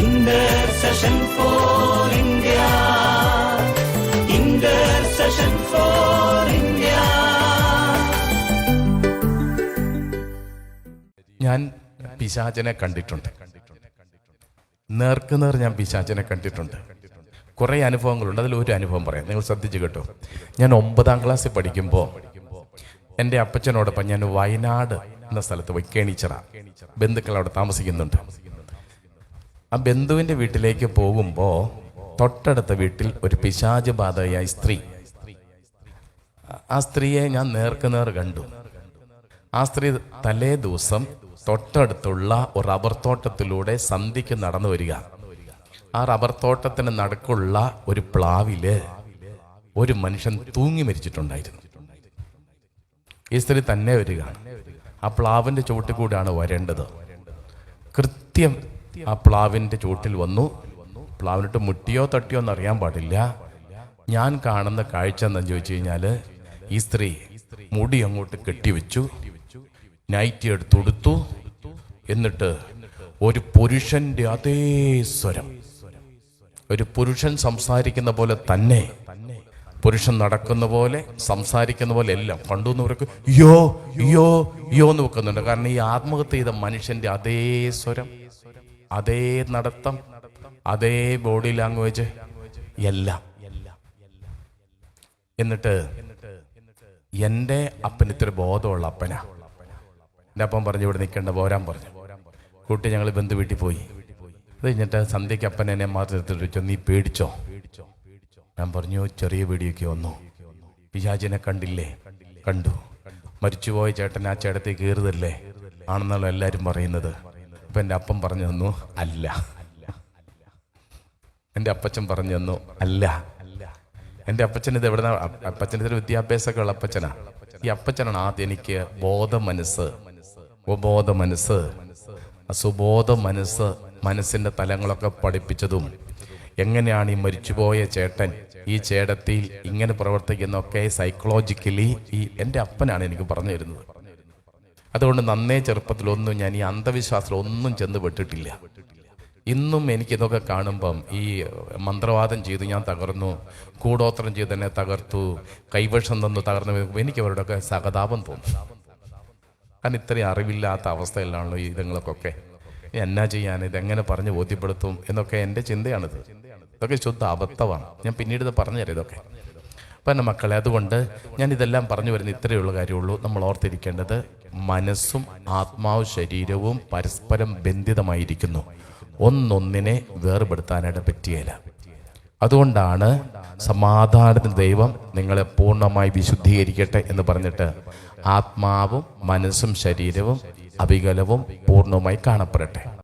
India. Intercession for India ഞാൻ പിശാചനെ കണ്ടിട്ടുണ്ട്. നേർക്കുനേർ ഞാൻ പിശാചനെ കണ്ടിട്ടുണ്ട്. കുറേ അനുഭവങ്ങളുണ്ട്. അതിൽ ഒരു അനുഭവം പറയാം. നിങ്ങൾ ശ്രദ്ധിച്ചു കേട്ടോ. ഞാൻ ഒമ്പതാം ക്ലാസ്സിൽ പഠിക്കുമ്പോൾ എന്റെ അപ്പച്ചനോടൊപ്പം ഞാൻ വയനാട് എന്ന സ്ഥലത്ത് പോയി കേണിച്ചറ. ബന്ധുക്കൾ അവിടെ താമസിക്കുന്നുണ്ട്. ആ ബന്ധുവിന്റെ വീട്ടിലേക്ക് പോകുമ്പോൾ തൊട്ടടുത്ത വീട്ടിൽ ഒരു പിശാജ് ബാധയായ സ്ത്രീ. ആ സ്ത്രീയെ ഞാൻ നേർക്കുനേർ കണ്ടു. ആ സ്ത്രീ തലേ ദിവസം തൊട്ടടുത്തുള്ള ഒരു റബ്ബർ തോട്ടത്തിലൂടെ സന്ധിക്ക് നടന്നു വരിക. ആ റബ്ബർ തോട്ടത്തിന് നടക്കുള്ള ഒരു പ്ലാവിൽ ഒരു മനുഷ്യൻ തൂങ്ങി മരിച്ചിട്ടുണ്ടായിരുന്നു. ഈ സ്ത്രീ തന്നെ വരിക. ആ പ്ലാവിന്റെ ചുവട്ടിൽ കൂടെയാണ് വരേണ്ടത്. കൃത്യം ആ പ്ലാവിന്റെ ചൂട്ടിൽ വന്നു. പ്ലാവിനിട്ട് മുട്ടിയോ തട്ടിയോ എന്ന് അറിയാൻ പാടില്ല. ഞാൻ കാണുന്ന കാഴ്ച എന്താണെന്ന് ചോദിച്ചു കഴിഞ്ഞാൽ ഈ സ്ത്രീ മുടി അങ്ങോട്ട് കെട്ടിവെച്ചു. നൈറ്റി എടുത്തുടുത്തു എന്നിട്ട് ഒരു പുരുഷന്റെ അതേ സ്വരം. ഒരു പുരുഷൻ സംസാരിക്കുന്ന പോലെ തന്നെ. പുരുഷൻ നടക്കുന്ന പോലെ സംസാരിക്കുന്ന പോലെ എല്ലാം കണ്ടുന്നവർക്ക് യോ യോ യോ എന്ന് വെക്കുന്നുണ്ട്. കാരണം ഈ ആത്മഹത്യ ചെയ്ത മനുഷ്യന്റെ അതേ സ്വരം. അതേ നടത്തം അതേ ബോഡി ലാംഗ്വേജ് എല്ലാം. എന്നിട്ട് എന്റെ അപ്പന് ഇത്തിരി ബോധമുള്ള അപ്പനാ. എന്റെ അപ്പം പറഞ്ഞു ഇവിടെ നിൽക്കേണ്ട പോരാൻ പറഞ്ഞു. കൂട്ടി ഞങ്ങൾ ബന്ധു വീട്ടിൽ പോയി. അത് കഴിഞ്ഞിട്ട് സന്ധ്യയ്ക്ക് അപ്പൻ എന്നെ മാത്രം എടുത്തിട്ട് വെച്ചോ നീ പേടിച്ചോ? ഞാൻ പറഞ്ഞു ചെറിയ പേടിയൊക്കെ വന്നു. പിശാചിനെ കണ്ടില്ലേ? കണ്ടു. മരിച്ചുപോയ ചേട്ടൻ ആ ചേട്ടത്തേക്ക് കയറുതല്ലേ ആണെന്നുള്ള എല്ലാവരും പറയുന്നത്. അപ്പൊ എന്റെ അപ്പം പറഞ്ഞു തന്നു അല്ല. എന്റെ അപ്പച്ചൻ പറഞ്ഞു തന്നു അല്ല. എന്റെ അപ്പച്ചൻ ഇത് എവിടെ അപ്പച്ചന്റെ ഇതിൽ വിദ്യാഭ്യാസമൊക്കെ ഉള്ള അപ്പച്ചനാ. ഈ അപ്പച്ചനാണ് ആദ്യം എനിക്ക് ബോധ മനസ്സ് ഉപബോധ മനസ്സ് സുബോധ മനസ്സ് മനസ്സിന്റെ തലങ്ങളൊക്കെ പഠിപ്പിച്ചതും എങ്ങനെയാണ് ഈ മരിച്ചുപോയ ചേട്ടൻ ഈ ചേട്ടത്തിൽ ഇങ്ങനെ പ്രവർത്തിക്കുന്നൊക്കെ സൈക്കോളജിക്കലി ഈ എന്റെ അപ്പനാണ് എനിക്ക് പറഞ്ഞു തരുന്നത്. അതുകൊണ്ട് നന്നേ ചെറുപ്പത്തിലൊന്നും ഞാൻ ഈ അന്ധവിശ്വാസത്തിൽ ഒന്നും ചെന്ന് പെട്ടിട്ടില്ല. ഇന്നും എനിക്കിതൊക്കെ കാണുമ്പം ഈ മന്ത്രവാദം ചെയ്തു ഞാൻ തകർന്നു കൂടോത്രം ചെയ്ത് തന്നെ തകർത്തു കൈവശം തന്നു തകർന്നു എനിക്ക് അവരോടൊക്കെ സഹതാപം തോന്നും. കാരണം ഇത്രയും അറിവില്ലാത്ത അവസ്ഥയിലാണല്ലോ ഈ ഇതുങ്ങൾക്കൊക്കെ എന്നാ ചെയ്യാൻ ഇതെങ്ങനെ പറഞ്ഞ് ബോധ്യപ്പെടുത്തും എന്നൊക്കെ എന്റെ ചിന്തയാണിത്. ഇതൊക്കെ ശുദ്ധ അബദ്ധമാണ്. ഞാൻ പിന്നീട് ഇത് പറഞ്ഞുതരാം ഇതൊക്കെ. എന്റെ മക്കളെ അതുകൊണ്ട് ഞാൻ ഇതെല്ലാം പറഞ്ഞു വരുന്ന ഇത്രയുള്ള കാര്യമുള്ളൂ. നമ്മൾ ഓർത്തിരിക്കേണ്ടത് മനസ്സും ആത്മാവും ശരീരവും പരസ്പരം ബന്ധിതമായിരിക്കുന്നു. ഒന്നൊന്നിനെ വേർപെടുത്താനായിട്ട് പറ്റിയല്ല അതുകൊണ്ടാണ് സമാധാനത്തിന് ദൈവം നിങ്ങളെ പൂർണമായി വിശുദ്ധീകരിക്കട്ടെ എന്ന് പറഞ്ഞിട്ട് ആത്മാവും മനസ്സും ശരീരവും അവികലവും പൂർണമായി കാണപ്പെടട്ടെ.